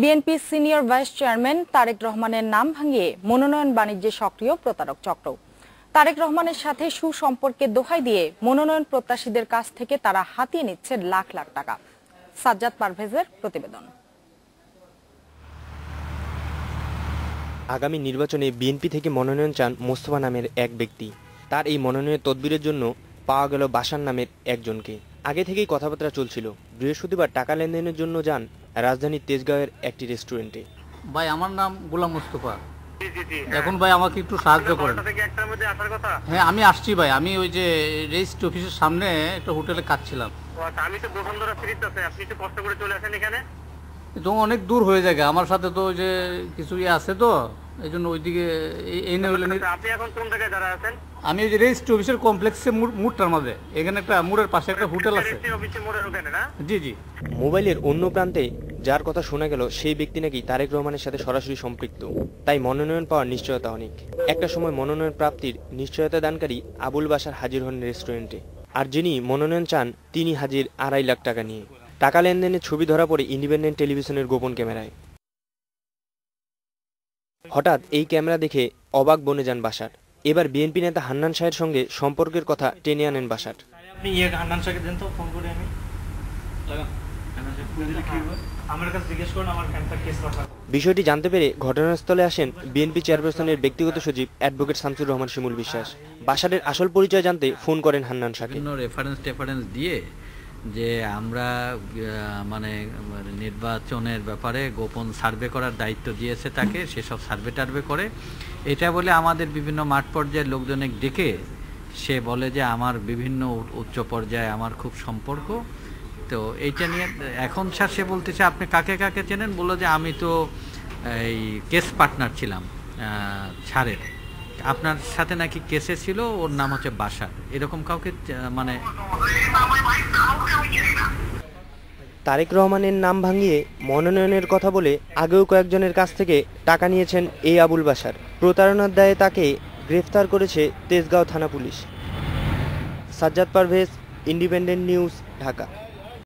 BNP senior vice chairman Tarique রহমানের নাম ভাঙিয়ে মনোনয়ন বাণিজ্যে সক্রিয় প্রতারক চক্র। তারেক রহমানের সাথে সুসম্পর্কে দোহাই দিয়ে মনোনয়ন প্রত্যাশীদের কাছ থেকে তারা হাতিয়ে নিচ্ছে লাখ লাখ টাকা। সাজ্জাদ পারভেজের প্রতিবেদন। আগামী নির্বাচনে বিএনপি থেকে মনোনয়ন চান মোস্তফা নামের এক ব্যক্তি। তার এই মনোনয়নের তদবিরের জন্য পাওয়া গেল বাসার নামের একজনকে। আগে থেকেই কথাবার্তা চলছিল। বৃহস্পতিবার টাকা লেনদেনের জন্য যান রাজধানীর তেজগাঁওয়ের একটি রেস্টুরেন্টে। ভাই আমার নাম গোলাম মুস্তফা। জি জি জি। এখন ভাই আমাকে একটু সাহায্য করেন। নটা থেকে একটার মধ্যে আসার কথা? হ্যাঁ আমি আসছি ভাই। আমি ওই যে রেজিস্ট অফিসের সামনে একটা হোটেলে কাজ ছিলাম ও আচ্ছা আমি তো বসুন্ধরা ফ্রিতে আছে। আপনি একটু কষ্ট করে চলে আসেন এখানে। তো অনেক দূর হয়ে যায় আমার সাথে তো ওই যে কিছু ইয়ে আছে তো। এই জন্য ওইদিকে এই- এই হলে আচ্ছা, আপনি এখন কোন জায়গায় দাঁড়া আছেন? আমি ওই যে রেজিস্ট্রি অফিসের কমপ্লেক্সে মুড়টার মাঝে। এখানে একটা মুড়ের পাশে একটা হোটেল আছে। রেজিস্ট্রি অফিসে মোড়ের ওখানে না? জি জি। মোবাইলের অন্য প্রান্তে যার কথা শোনা গেল সেই ব্যক্তি নাকি তারেক রহমানের সাথে সরাসরি সম্পৃক্ত। তাই মনোনয়ন পাওয়ার নিশ্চয়তা অনেক। একটা সময় মনোনয়ন প্রাপ্তির নিশ্চয়তা দানকারী আবুল বাসার হাজির হন রেস্টুরেন্টে। আর যিনি মনোনয়ন চান তিনি হাজির আড়াই লাখ টাকা নিয়ে। টাকা লেনদেনের ছবি ধরা পড়ে ইন্ডিপেন্ডেন্ট টেলিভিশনের গোপন ক্যামেরায়। হঠাৎ এই ক্যামেরা দেখে অবাক বনে যান বাসার। এবার বিএনপি নেতা হান্নান শাহের সঙ্গে সম্পর্কের কথা টেনে আনেন বাসার। আপনি ইয়ে হান্নান শাহকে দেন তো ফোন করে আমি। লাগান। আমার কাছে জিজ্ঞেস করুন আমার ক্যান্সার কেস রাখা বিষয়টি জানতে পেরে ঘটনাস্থলে আসেন বিএনপি চেয়ারপারসনের ব্যক্তিগত সচিব অ্যাডভোকেট শামসুর রহমান শিমুল বিশ্বাস। বাসারের আসল পরিচয় জানতে ফোন করেন হান্নান শাহকে। রেফারেন্স টেফারেন্স দিয়ে যে আমরা মানে নির্বাচনের ব্যাপারে গোপন সার্ভে করার দায়িত্ব দিয়েছে তাকে, সেসব সার্ভে টার্ভে করে। এটা বলে আমাদের বিভিন্ন মাঠ পর্যায়ের লোকজনে ডেকে সে বলে যে, আমার বিভিন্ন উচ্চ পর্যায়ে আমার খুব সম্পর্ক। তো এইটা নিয়ে এখন স্যার সে বলতেছে, আপনি কাকে কাকে চেনেন? বলল যে, আমি তো এই কেস পার্টনার ছিলাম ছাড়ের আপনার সাথে নাকি কেসে ছিল? ওর নাম হচ্ছে বাসা এরকম কাউকে মানে তারেক রহমানের নাম ভাঙিয়ে মনোনয়নের কথা বলে আগেও কয়েকজনের কাছ থেকে টাকা নিয়েছেন এই আবুল বাসার প্রতারণার দায়ে তাকে গ্রেফতার করেছে তেজগাঁও থানা police. Sajjad Parvez independent news Dhaka.